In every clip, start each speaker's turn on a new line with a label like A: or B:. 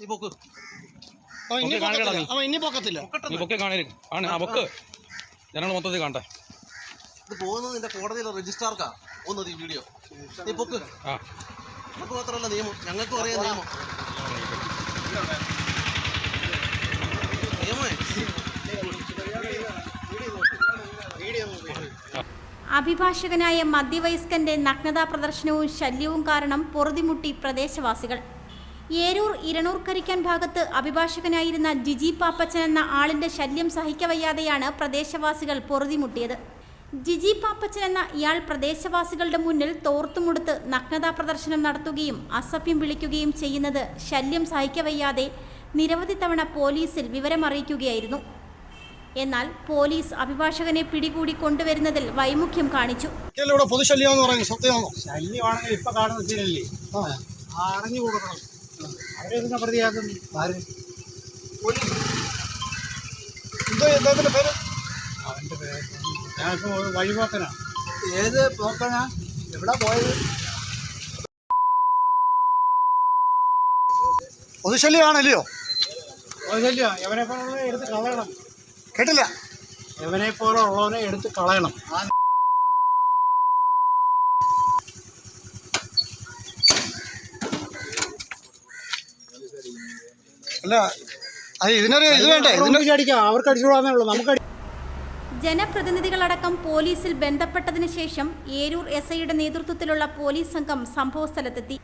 A: നീ പൊക്ക്
B: ഇനി പൊക്കത്തില്ല.
C: നീ.
B: അവൻ ഇനി പൊക്കത്തില്ല.
C: നീ പൊക്കെ കാണരുത് ആണ് ആ പൊക്ക് ജനങ്ങൾ മൊത്തത്തിൽ കാണട്ടെ.
A: ഇത് പോകുന്നത് നിന്റെ കോടതിയിലെ രജിസ്ട്രാർക്കാ പോകുന്നത് ഈ വീഡിയോ നീ പൊക്ക്.
C: ആ.
A: നമുക്ക് മാത്രമല്ല നിയമം. ഞങ്ങൾക്കും അറിയാം നിയമം.
D: അഭിഭാഷകനായ മധ്യവയസ്കന്റെ നഗ്നതാ പ്രദർശനവും ശല്യവും കാരണം പൊറുതിമുട്ടി പ്രദേശവാസികൾ. ഏരൂർ ഇരണൂർക്കരിക്കാൻ ഭാഗത്ത് അഭിഭാഷകനായിരുന്ന ജിജി പാപ്പച്ചൻ എന്ന ആളിന്റെ ശല്യം സഹിക്കവയ്യാതെയാണ് പ്രദേശവാസികൾ പൊറുതിമുട്ടിയത്. ജിജി പാപ്പച്ചൻ എന്ന ഇയാൾ പ്രദേശവാസികളുടെ മുന്നിൽ തോർത്തുമുടുത്ത് നഗ്നതാ പ്രദർശനം നടത്തുകയും അസഭ്യം വിളിക്കുകയും ചെയ്യുന്നത് ശല്യം സഹിക്കവയ്യാതെ നിരവധി തവണ പോലീസിൽ വിവരമറിയിക്കുകയായിരുന്നു. എന്നാൽ പോലീസ് അഭിഭാഷകനെ പിടികൂടി കൊണ്ടുവരുന്നതിൽ വൈമുഖ്യം കാണിച്ചു.
B: ഇതല്ലേ ഇവിടെ പൊതുശല്യം എന്ന് പറയുന്നത് സത്യമാണോ?
E: ശല്യമാണെങ്കിൽ ഇപ്പൊ കാണുന്ന ശരിയല്ലേ
B: ആ.
E: അറിഞ്ഞു കൊടുക്കണം അവരെ ഇതിനെ പ്രതിയാക്കുന്നു ആര്
B: എന്തോ ഇദ്ദേഹത്തിന്റെ പേര്?
E: അവന്റെ പേര് ഞാനിപ്പോ ഒരു
B: ഏത് പോക്കണ എവിടെ പോയത്? പൊതുശല്യമാണല്ലയോ?
E: ഒരു ശല്യം എവനെ പോലെ എടുത്ത് കളയണം.
B: കേട്ടില്ല.
E: എവനെ പോലെ ഉള്ളവനെ എടുത്ത് കളയണം.
B: അല്ല അത് ഇതിനൊരു ഇത് വേണ്ടേ?
E: ഇതിനൊക്കെ അടിക്കാം. അവർക്ക് ഉള്ളൂ. നമുക്ക് അടി-
D: ജനപ്രതിനിധികളടക്കം പോലീസിൽ ബന്ധപ്പെട്ടതിന് ശേഷം ഏരൂർ എസ് ഐയുടെ നേതൃത്വത്തിലുള്ള പോലീസ് സംഘം സംഭവസ്ഥലത്തെത്തി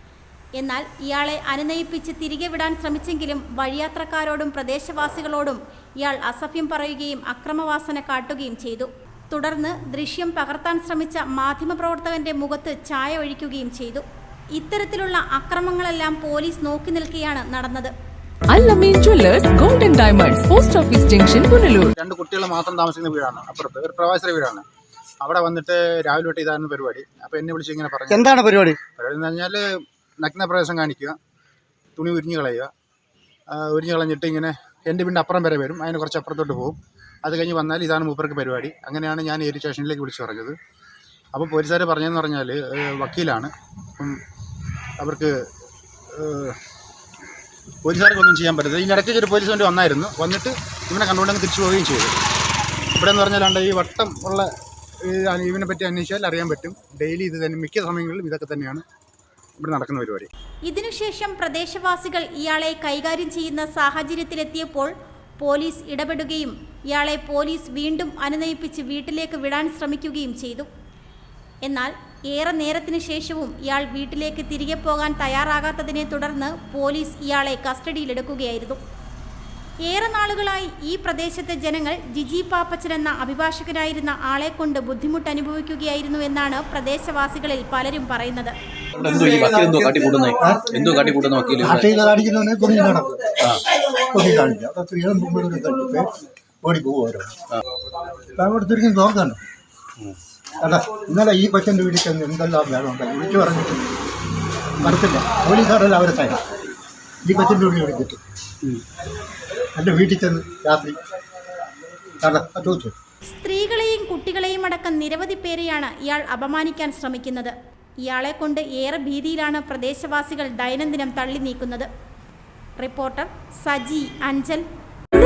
D: എന്നാൽ ഇയാളെ അനുനയിപ്പിച്ച് തിരികെ വിടാൻ ശ്രമിച്ചെങ്കിലും വഴിയാത്രക്കാരോടും പ്രദേശവാസികളോടും ഇയാൾ അസഭ്യം പറയുകയും അക്രമവാസന കാട്ടുകയും ചെയ്തു. തുടർന്ന് ദൃശ്യം പകർത്താൻ ശ്രമിച്ച മാധ്യമപ്രവർത്തകന്റെ മുഖത്ത് ചായ ഒഴിക്കുകയും ചെയ്തു. ഇത്തരത്തിലുള്ള അക്രമങ്ങളെല്ലാം പോലീസ് നോക്കി നിൽക്കുകയാണ് നടന്നത്.
F: Allameen Jewellers Golden Diamonds post office junction Punalur
E: രണ്ട് കുട്ടികൾ മാത്രം താമസിക്കുന്ന വീടാണ്. അപ്പുറത്ത് ഒരു പ്രവാസിയുടെ വീടാണ്. അവിടെ വന്നിട്ട് രാവിലെ തൊട്ട് ഇതായിരുന്നു പരിപാടി. അപ്പോൾ എന്നെ വിളിച്ച് ഇങ്ങനെ പറഞ്ഞു.
B: എന്താണ് പരിപാടി?
E: പരിപാടി എന്ന് പറഞ്ഞാൽ നഗ്ന പ്രദേശം കാണിക്കുക തുണി ഉരിഞ്ഞു കളയുക ഉരിഞ്ഞു കളഞ്ഞിട്ട് ഇങ്ങനെ എന്റെ വീടിന്റെ അപ്പുറം വരെ വരും. അതിന് കുറച്ച് അപ്പുറത്തോട്ട് പോകും. അത് കഴിഞ്ഞ് വന്നാൽ ഇതാണ് മൂപ്പർക്ക് പരിപാടി. അങ്ങനെയാണ് ഞാൻ ഏരി സ്റ്റേഷനിലേക്ക് വിളിച്ചു പറഞ്ഞത്. അപ്പോൾ പോലീസുകാർ പറഞ്ഞതെന്ന് പറഞ്ഞാൽ വക്കീലാണ്. അവർക്ക് പോലീസുകാർക്കൊന്നും ചെയ്യാൻ പറ്റത്തില്ല. ഇതിനിടയ്ക്ക് ഒരു പോലീസ് വേണ്ടി വന്നായിരുന്നു. വന്നിട്ട് ഇവനെ കണ്ടുകൊണ്ടങ്ങ് തിരിച്ചു പോവുകയും ചെയ്തു. ഇവിടെ എന്ന് പറഞ്ഞാൽ ഈ വട്ടം ഉള്ള ഇവനെ പറ്റി അന്വേഷിച്ചാൽ അറിയാൻ പറ്റും. ഡെയിലി ഇത് തന്നെ മിക്ക സമയങ്ങളിലും ഇതൊക്കെ തന്നെയാണ് ഇവിടെ നടക്കുന്ന പരിപാടി.
D: ഇതിനുശേഷം പ്രദേശവാസികൾ ഇയാളെ കൈകാര്യം ചെയ്യുന്ന സാഹചര്യത്തിലെത്തിയപ്പോൾ പോലീസ് ഇടപെടുകയും ഇയാളെ പോലീസ് വീണ്ടും അനുനയിപ്പിച്ച് വീട്ടിലേക്ക് വിടാൻ ശ്രമിക്കുകയും ചെയ്തു. എന്നാൽ ഏറെ നേരത്തിന് ശേഷവും ഇയാൾ വീട്ടിലേക്ക് തിരികെ പോകാൻ തയ്യാറാകാത്തതിനെ തുടർന്ന് പോലീസ് ഇയാളെ കസ്റ്റഡിയിലെടുക്കുകയായിരുന്നു. ഏറെ നാളുകളായി ഈ പ്രദേശത്തെ ജനങ്ങൾ ജിജി പാപ്പച്ചൻ എന്ന അഭിഭാഷകനായിരുന്ന ആളെ കൊണ്ട് ബുദ്ധിമുട്ട് അനുഭവിക്കുകയായിരുന്നു എന്നാണ് പ്രദേശവാസികളിൽ പലരും പറയുന്നത്.
G: ഓടി നോക്കണ്ട അല്ല ഇന്നലെ ഈ കൊച്ചന്റെ വീട്ടിൽ ചെന്ന് എന്തെല്ലാം വേണം ഉണ്ടായി വിളിച്ചു പറഞ്ഞിട്ട് നടത്തില്ല പോലീസുകാരെല്ലാം അവരെ തരാം ഈ കൊച്ചന്റെ വീട്ടിൽ വിളിച്ചിട്ട് എന്റെ വീട്ടിൽ ചെന്ന് രാത്രി
D: സ്ത്രീകളെയും കുട്ടികളെയും അടക്കം നിരവധി പേരെയാണ് ഇയാൾ അപമാനിക്കാൻ ശ്രമിക്കുന്നത്. ഇയാളെ കൊണ്ട് ഏറെ ഭീതിയിലാണ് പ്രദേശവാസികൾ ദൈനംദിനം തള്ളി നീക്കുന്നത്. റിപ്പോർട്ടർ സജി അഞ്ചൽ.